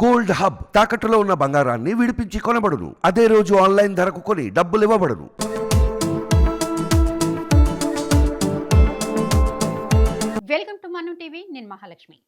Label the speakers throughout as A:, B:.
A: Gold hub తాకట్టులో ఉన్న బంగారాన్ని విడిపించి కొనబడును. అదే రోజు ఆన్లైన్ ధరకు కొని డబ్బులు ఇవ్వబడును.
B: Welcome to Mannu TV. నేను మహాలక్ష్మి.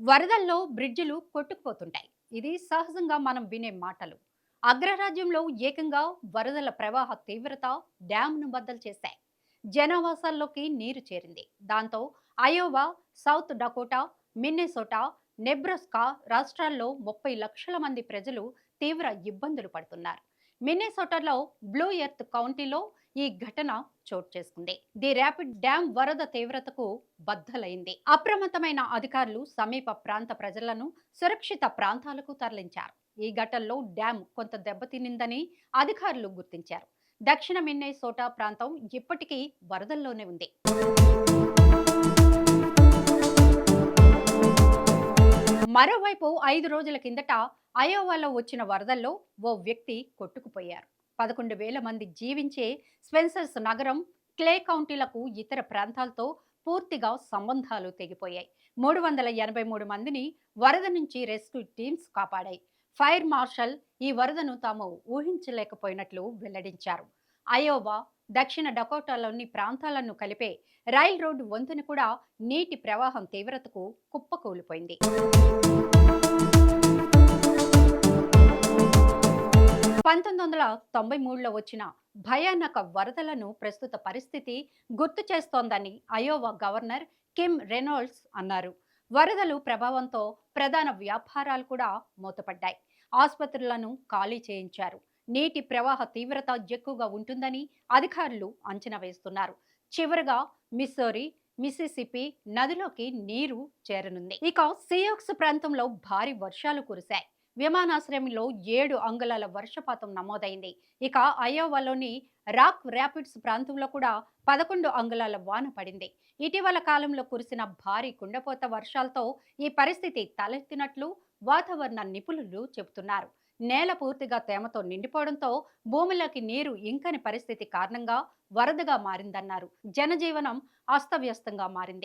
B: వరదల్లో బ్రిడ్జిలు కొట్టుకుపోతుంటాయి. ఇది సహజంగా మనం వినే మాటలు. అగ్రరాజ్యంలో ఏకంగా వరదల ప్రవాహ తీవ్రత డ్యామ్ను బద్దలు చేశాయి. జనావాసాల్లోకి నీరు చేరింది. దాంతో Iowa South Dakota Minnesota Nebraska రాష్ట్రాల్లో ముప్పై లక్షల మంది ప్రజలు తీవ్ర ఇబ్బందులు పడుతున్నారు. మిన్నెసోటాలో బ్లూ ఎర్త్ కౌంటీలో ఈ ఘటన చోటు చేసుకుంది. ది ర్యాపిడ్ డ్యామ్ వరద తీవ్రతకు బద్దలైంది. అప్రమత్తమైన అధికారులు సమీప ప్రాంత ప్రజలను సురక్షిత ప్రాంతాలకు తరలించారు. ఈ ఘటనలో డ్యామ్ కొంత దెబ్బతినిందని అధికారులు గుర్తించారు. దక్షిణ మిన్నెసోటా ప్రాంతం ఇప్పటికీ వరదల్లోనే ఉంది. మరోవైపు ఐదు రోజుల కిందట అయోవాలో వచ్చిన వరదల్లో ఓ వ్యక్తి కొట్టుకుపోయారు. పదకొండు వేల మంది జీవించే స్పెన్సర్స్ నగరం క్లే కౌంటీలకు ఇతర ప్రాంతాలతో పూర్తిగా సంబంధాలు తెగిపోయాయి. మూడు వందల ఎనభై మూడు మందిని వరద నుంచి రెస్క్యూ టీమ్స్ కాపాడాయి. ఫైర్ మార్షల్ ఈ వరదను తాము ఊహించలేకపోయినట్లు వెల్లడించారు. అయోవా దక్షిణ డకోటాలోని ప్రాంతాలను కలిపే రైల్ రోడ్డు వంతెన కూడా నీటి ప్రవాహం తీవ్రతకు కుప్పకూలిపోయింది. పంతొమ్మిది వందల తొంభై మూడులో వచ్చిన భయానక వరదలను ప్రస్తుత పరిస్థితి గుర్తు చేస్తోందని అయోవా గవర్నర్ కిమ్ రెనాల్డ్స్ అన్నారు. వరదలు ప్రభావంతో ప్రధాన వ్యాపారాలు కూడా మూతపడ్డాయి. ఆసుపత్రులను ఖాళీ చేయించారు. నీటి ప్రవాహ తీవ్రత ఎక్కువగా ఉంటుందని అధికారులు అంచనా వేస్తున్నారు. చివరగా మిస్సోరీ మిసిసిపి నదిలోకి నీరు చేరనుంది. ఇక సియోక్స్ ప్రాంతంలో భారీ వర్షాలు కురిశాయి. విమానాశ్రయంలో ఏడు అంగుళాల వర్షపాతం నమోదైంది. ఇక అయోవాలోని రాక్ ర్యాపిడ్స్ ప్రాంతంలో కూడా పదకొండు అంగుళాల వాన పడింది. ఇటీవల కాలంలో కురిసిన భారీ కుండపోత వర్షాలతో ఈ పరిస్థితి తలెత్తినట్లు వాతావరణ నిపుణులు చెబుతున్నారు. నేల పూర్తిగా తేమతో నిండిపోవడంతో భూమిలోకి నీరు ఇంకని పరిస్థితి కారణంగా వరదగా మారిందన్నారు. జనజీవనం అస్తవ్యస్తంగా మారింది.